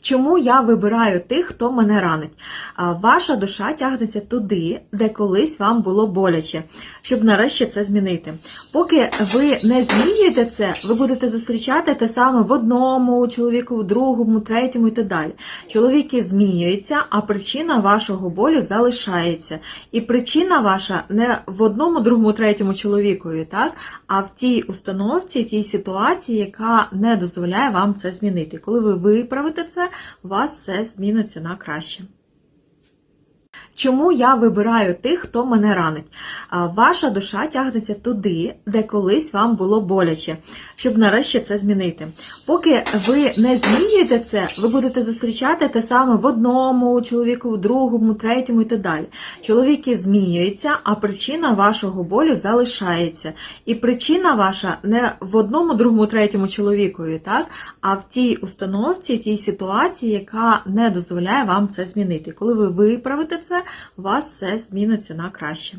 Чому я вибираю тих, хто мене ранить? Ваша душа тягнеться туди, де колись вам було боляче, щоб нарешті це змінити. Поки ви не змінюєте це, ви будете зустрічати те саме в одному чоловіку, в другому, третьому і так далі. Чоловіки змінюються, а причина вашого болю залишається. І причина ваша не в одному, другому, третьому чоловікові, так, а в тій установці, тій ситуації, яка не дозволяє вам це змінити. Коли ви виправите це, у вас все зміниться на краще. Чому я вибираю тих, хто мене ранить? Ваша душа тягнеться туди, де колись вам було боляче, щоб нарешті це змінити. Поки ви не змінюєте це, ви будете зустрічати те саме в одному чоловіку, в другому, третьому і так далі. Чоловіки змінюються, а причина вашого болю залишається. І причина ваша не в одному, другому, третьому чоловікові, так, а в тій установці, тій ситуації, яка не дозволяє вам це змінити. Коли ви виправите це, у вас все зміниться на краще.